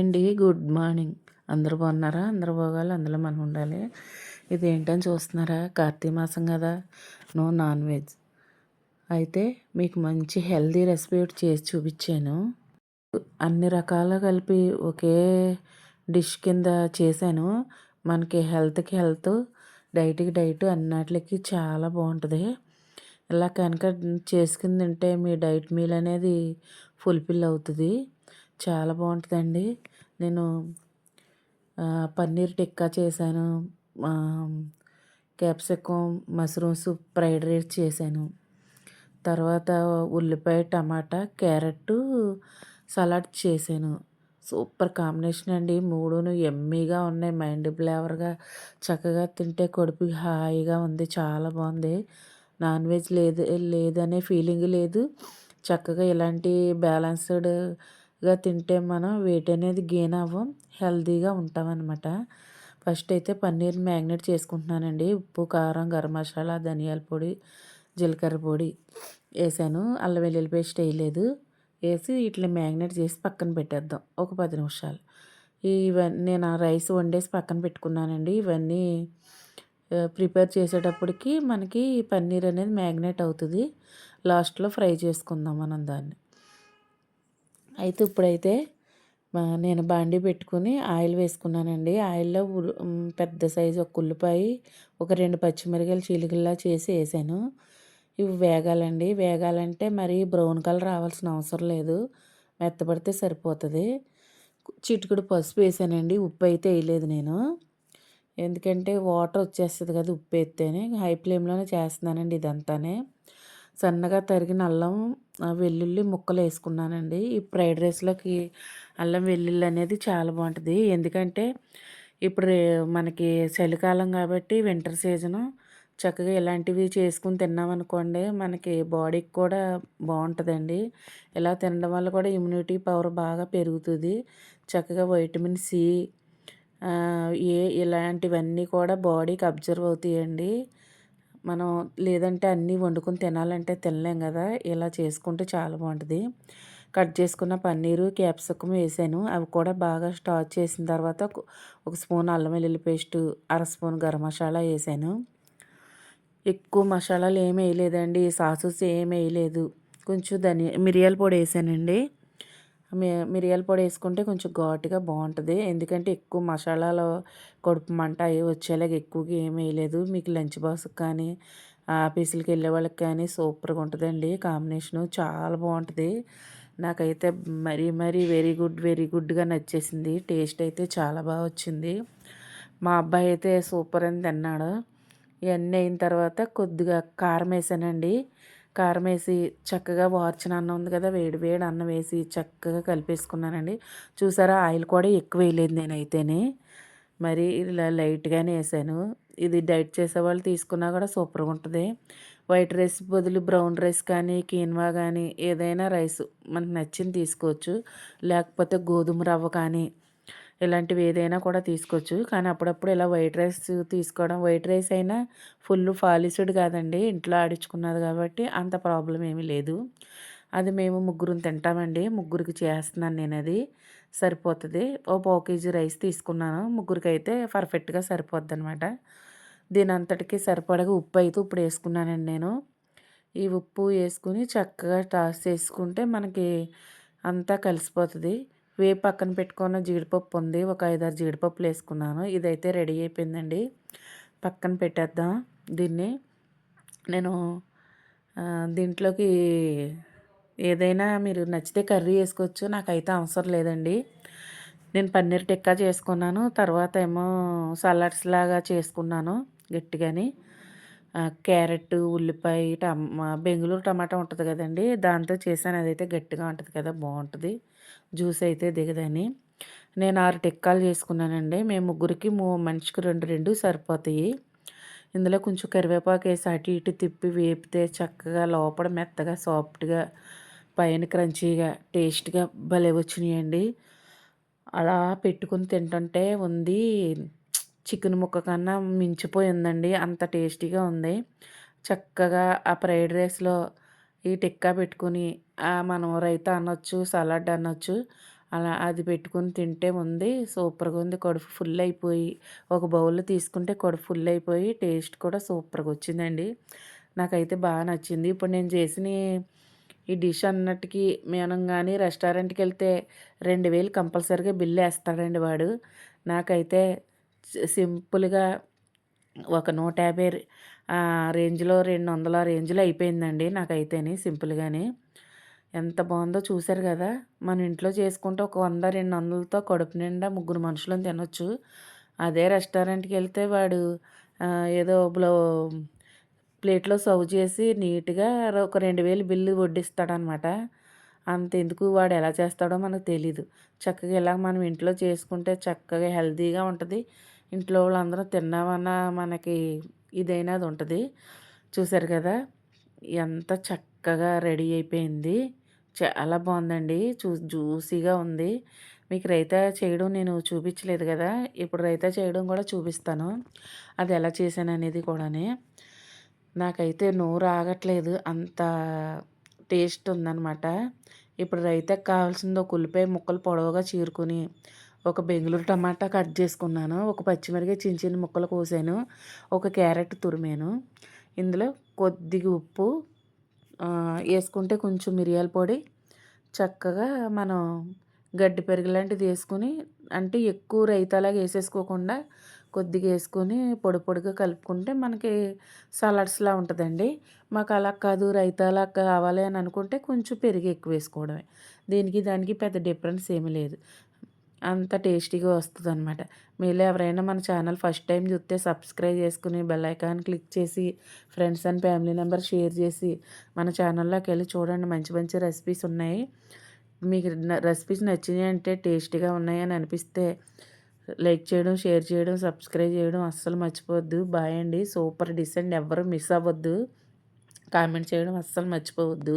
అండి good morning. అందరూ బాగున్నారా? అందరూ బాగాలి అందులో మనం ఉండాలి. ఇది ఏంటని చూస్తున్నారా? కార్తీక మాసం కదా. No non veg. అయితే మీకు మంచి హెల్దీ రెసిపీ ఒకటి చేసి చూపించాను. అన్ని రకాల కలిపి ఒకే డిష్ కింద చేశాను. మనకి హెల్త్కి హెల్త్ డైట్కి డైట్ అన్నిటికి చాలా బాగుంటుంది. ఇలా కనుక చేసుకుని తింటే మీ డైట్ మీల్ అనేది ఫుల్ఫిల్ అవుతుంది. చాలా బాగుంటుందండి. నేను పన్నీర్ టిక్కా చేశాను. క్యాప్సికమ్ మష్రూమ్స్ ఫ్రైడ్ రైస్ చేశాను. తర్వాత ఉల్లిపాయ టమాటా క్యారెట్ సలాడ్ చేశాను. సూపర్ కాంబినేషన్ అండి. మూడును ఎమ్మీగా ఉన్నాయి. మైండ్ ఫ్లేవర్గా చక్కగా తింటే కడుపు హాయిగా ఉంది. చాలా బాగుంది. నాన్ వెజ్ లేదు లేదనే ఫీలింగ్ లేదు. చక్కగా ఇలాంటి బ్యాలెన్స్డ్ గా తింటే మనం వెయిట్ అనేది గెయిన్ అవ్వం హెల్తీగా ఉంటాం అనమాట ఫస్ట్ అయితే పన్నీర్ మ్యాగ్నేట్ చేసుకుంటున్నానండి. ఉప్పు కారం గరం మసాలా ధనియాల పొడి జీలకర్ర పొడి వేసాను. అల్లం వెల్లుల్లి పేస్ట్ వేయలేదు. వేసి ఇట్లా మ్యాగ్నేట్ చేసి పక్కన పెట్టేద్దాం. ఒక పది నిమిషాలు. ఇవన్నీ నేను రైస్ వండేసి పక్కన పెట్టుకున్నానండి. ఇవన్నీ ప్రిపేర్ చేసేటప్పటికి మనకి పన్నీర్ అనేది మ్యాగ్నేట్ అవుతుంది. లాస్ట్లో ఫ్రై చేసుకుందాం మనం దాన్ని. అయితే ఇప్పుడైతే నేను బాండి పెట్టుకుని ఆయిల్ వేసుకున్నానండి. ఆయిల్లో పెద్ద సైజు ఒక ఉల్లిపాయ ఒక రెండు పచ్చిమిరకాయలు చీలికల్లా చేసి వేసాను. ఇవి వేగాలండి. వేగాలంటే మరి బ్రౌన్ కలర్ రావాల్సిన అవసరం లేదు. మెత్తపడితే సరిపోతుంది. చిటికుడు పసుపు వేసానండి. ఉప్పు అయితే వేయలేదు నేను. ఎందుకంటే వాటర్ వచ్చేస్తుంది కదా ఉప్పు వేస్తేనే. హై ఫ్లేమ్లోనే చేస్తున్నానండి ఇదంతానే. సన్నగా తరిగిన అల్లం వెల్లుల్లి ముక్కలు వేసుకున్నానండి. ఈ ఫ్రైడ్ రైస్లోకి అల్లం వెల్లుల్లి అనేది చాలా బాగుంటుంది. ఎందుకంటే ఇప్పుడు మనకి చలికాలం కాబట్టి వింటర్ సీజను చక్కగా ఇలాంటివి చేసుకుని తిన్నామనుకోండి మనకి బాడీకి కూడా బాగుంటుందండి. ఇలా తినడం వల్ల కూడా ఇమ్యూనిటీ పవర్ బాగా పెరుగుతుంది. చక్కగా వైటమిన్ సి ఏ ఇలాంటివన్నీ కూడా బాడీకి అబ్జర్వ్ అవుతాయండి. మనం లేదంటే అన్నీ వండుకొని తినాలంటే తినలేం కదా. ఇలా చేసుకుంటే చాలా బాగుంటుంది. కట్ చేసుకున్న పన్నీరు క్యాప్సికం వేసాను. అవి కూడా బాగా స్టార్చ్ చేసిన తర్వాత ఒక స్పూన్ అల్లం వెల్లుల్లి పేస్ట్ అర స్పూన్ గరం మసాలా వేసాను. ఎక్కువ మసాలాలు ఏమి వేయలేదండి. సాసెస్ ఏమి వేయలేదు. కొంచెం ధనియా మిరియాల పొడి వేసానండి. మిరియాల పొడి వేసుకుంటే కొంచెం ఘాటుగా బాగుంటుంది. ఎందుకంటే ఎక్కువ మసాలాలు కడుపు మంట అవి వచ్చేలాగా ఎక్కువగా ఏం వేయలేదు. మీకు లంచ్ బాక్స్కి కానీ ఆఫీసులకి వెళ్ళే వాళ్ళకి కానీ సూపర్గా ఉంటుందండి. కాంబినేషను చాలా బాగుంటుంది. నాకైతే మరీ మరీ వెరీ గుడ్ వెరీ గుడ్గా నచ్చేసింది. టేస్ట్ అయితే చాలా బాగా వచ్చింది. మా అబ్బాయి అయితే సూపర్ అని తిన్నాడు. ఇవన్నీ అయిన తర్వాత కొద్దిగా కారం వేసానండి. కారం వేసి చక్కగా వార్చిన అన్నం ఉంది కదా వేడి వేడి అన్నం వేసి చక్కగా కలిపేసుకున్నానండి. చూసారా ఆయిల్ కూడా ఎక్కువ వేయలేదు నేనైతేనే. మరి ఇలా లైట్గానే వేసాను. ఇది డైట్ చేసే వాళ్ళు తీసుకున్నా కూడా సూపర్గా ఉంటుంది. వైట్ రైస్ బదులు బ్రౌన్ రైస్ కానీ కీన్వా కానీ ఏదైనా రైస్ మనకు నచ్చింది తీసుకోవచ్చు. లేకపోతే గోధుమ రవ్వ కానీ ఇలాంటివి ఏదైనా కూడా తీసుకోవచ్చు. కానీ అప్పుడప్పుడు ఇలా వైట్ రైస్ తీసుకోవడం వైట్ రైస్ అయినా ఫుల్ ఫాలిస్డ్ కాదండి. ఇంట్లో ఆడించుకున్నది కాబట్టి అంత ప్రాబ్లం ఏమీ లేదు. అది మేము ముగ్గురు తింటామండి. ముగ్గురికి చేస్తున్నాను నేను అది సరిపోతుంది. ఓ పావు కేజీ రైస్ తీసుకున్నాను. ముగ్గురికి అయితే పర్ఫెక్ట్గా సరిపోద్ది అనమాట దీని అంతటికి సరిపడగా ఉప్పు అయితే ఇప్పుడు వేసుకున్నానండి నేను. ఈ ఉప్పు వేసుకుని చక్కగా టాస్ చేసుకుంటే మనకి అంతా కలిసిపోతుంది. వేపు పక్కన పెట్టుకున్న జీడిపప్పు ఉంది. ఒక ఐదారు జీడిపప్పులు వేసుకున్నాను. ఇదైతే రెడీ అయిపోయిందండి. పక్కన పెట్టేద్దాం దీన్ని. నేను దీంట్లోకి ఏదైనా మీరు నచ్చితే కర్రీ వేసుకోవచ్చు. నాకైతే అవసరం లేదండి. నేను పన్నీర్ టిక్కా చేసుకున్నాను. తర్వాత ఏమో సలాడ్స్ లాగా చేసుకున్నాను గట్టిగాని. క్యారెట్ ఉల్లిపాయ టమా బెంగళూరు టమాటా ఉంటుంది కదండి. దాంతో చేశాను. అదైతే గట్టిగా ఉంటుంది కదా బాగుంటుంది. జ్యూస్ అయితే దిగదని. నేను ఆరు టిక్కాలు చేసుకున్నానండి. మేము ముగ్గురికి మూ మనిషికి రెండు రెండు సరిపోతాయి. ఇందులో కొంచెం కరివేపాకు వేసి అటు ఇటు తిప్పి వేపితే చక్కగా లోపల మెత్తగా సాఫ్ట్గా పైన క్రంచీగా టేస్ట్గా భలే వచ్చినాయండి. అలా పెట్టుకుని తింటుంటే ఉంది. చికెన్ ముక్క కన్నా మించిపోయిందండి. అంత టేస్టీగా ఉంది. చక్కగా ఆ ఫ్రైడ్ రైస్లో ఈ టిక్కా పెట్టుకుని మనం రైతా అనొచ్చు సలాడ్ అనొచ్చు అలా అది పెట్టుకొని తింటే ఉంది. సూపర్గా ఉంది. కడుపు ఫుల్ అయిపోయి ఒక బౌల్లో తీసుకుంటే కడుపు ఫుల్ అయిపోయి టేస్ట్ కూడా సూపర్గా వచ్చిందండి. నాకైతే బాగా నచ్చింది. ఇప్పుడు నేను చేసిన ఈ డిష్ అన్నట్టుకి మనం కానీ రెస్టారెంట్కి వెళ్తే రెండు వేలు కంపల్సరీగా బిల్లు వేస్తాడండి వాడు. నాకైతే సింపుల్గా ఒక నూట యాభై రేంజ్లో రెండు వందల రేంజ్లో అయిపోయిందండి నాకైతేనే సింపుల్గానే. ఎంత బాగుందో చూశారు కదా! మన ఇంట్లో చేసుకుంటే ఒక వంద రెండు వందలతో కడుపు నిండా ముగ్గురు మనుషులను తినొచ్చు. అదే రెస్టారెంట్కి వెళ్తే వాడు ఏదో బ్లో ప్లేట్లో సర్వ్ చేసి నీట్గా ఒక రెండు వేలు బిల్లు వడ్డిస్తాడనమాట. అంత ఎందుకు వాడు ఎలా చేస్తాడో మనకు తెలీదు. చక్కగా ఇలా మనం ఇంట్లో చేసుకుంటే చక్కగా హెల్తీగా ఉంటుంది. ఇంట్లో వాళ్ళందరూ తిన్నామన్నా మనకి ఇదైనది ఉంటుంది. చూసారు కదా? ఎంత చక్కగా రెడీ అయిపోయింది. చాలా బాగుందండి. చూ జ్యూసీగా ఉంది. మీకు రైతా చేయడం నేను చూపించలేదు కదా? ఇప్పుడు రైతా చేయడం కూడా చూపిస్తాను. అది ఎలా చేశాను అనేది కూడానే. నాకైతే నోరు ఆగట్లేదు. అంత టేస్ట్ ఉందన్నమాట. ఇప్పుడు రైతాకి కావాల్సింది ఒక ముక్కలు పొడవుగా చీరుకొని ఒక బెంగళూరు టమాటా కట్ చేసుకున్నాను. ఒక పచ్చిమిరకాయ చిన్న చిన్న ముక్కలు కోసాను. ఒక క్యారెట్ తురిమాను. ఇందులో కొద్దిగా ఉప్పు వేసుకుంటే కొంచెం మిరియాల పొడి చక్కగా మనం గడ్డి పెరుగు లాంటిది వేసుకుని అంటే ఎక్కువ రైతాలాగా వేసేసుకోకుండా కొద్దిగా వేసుకొని పొడి పొడిగా కలుపుకుంటే మనకి సలాడ్స్లా ఉంటుందండి. మాకు అలా కాదు రైతాలా కావాలి అని అనుకుంటే కొంచెం పెరుగు ఎక్కువ వేసుకోవడమే. దీనికి దానికి పెద్ద డిఫరెన్స్ ఏమీ లేదు. అంత టేస్టీగా వస్తుంది అనమాట మీలో ఎవరైనా మన ఛానల్ ఫస్ట్ టైం చూస్తే సబ్స్క్రైబ్ చేసుకుని బెల్ ఐకాన్ క్లిక్ చేసి friends and family number share చేసి మన ఛానల్లోకి వెళ్ళి చూడండి. మంచి మంచి రెసిపీస్ ఉన్నాయి. మీకు రెసిపీస్ నచ్చినాయి అంటే టేస్టీగా ఉన్నాయని అనిపిస్తే లైక్ చేయడం షేర్ చేయడం సబ్స్క్రైబ్ చేయడం అస్సలు మర్చిపోవద్దు. బాయ్ అండి. Super dish and. ఎవరు మిస్ అవ్వద్దు. కామెంట్ చేయడం అస్సలు మర్చిపోవద్దు.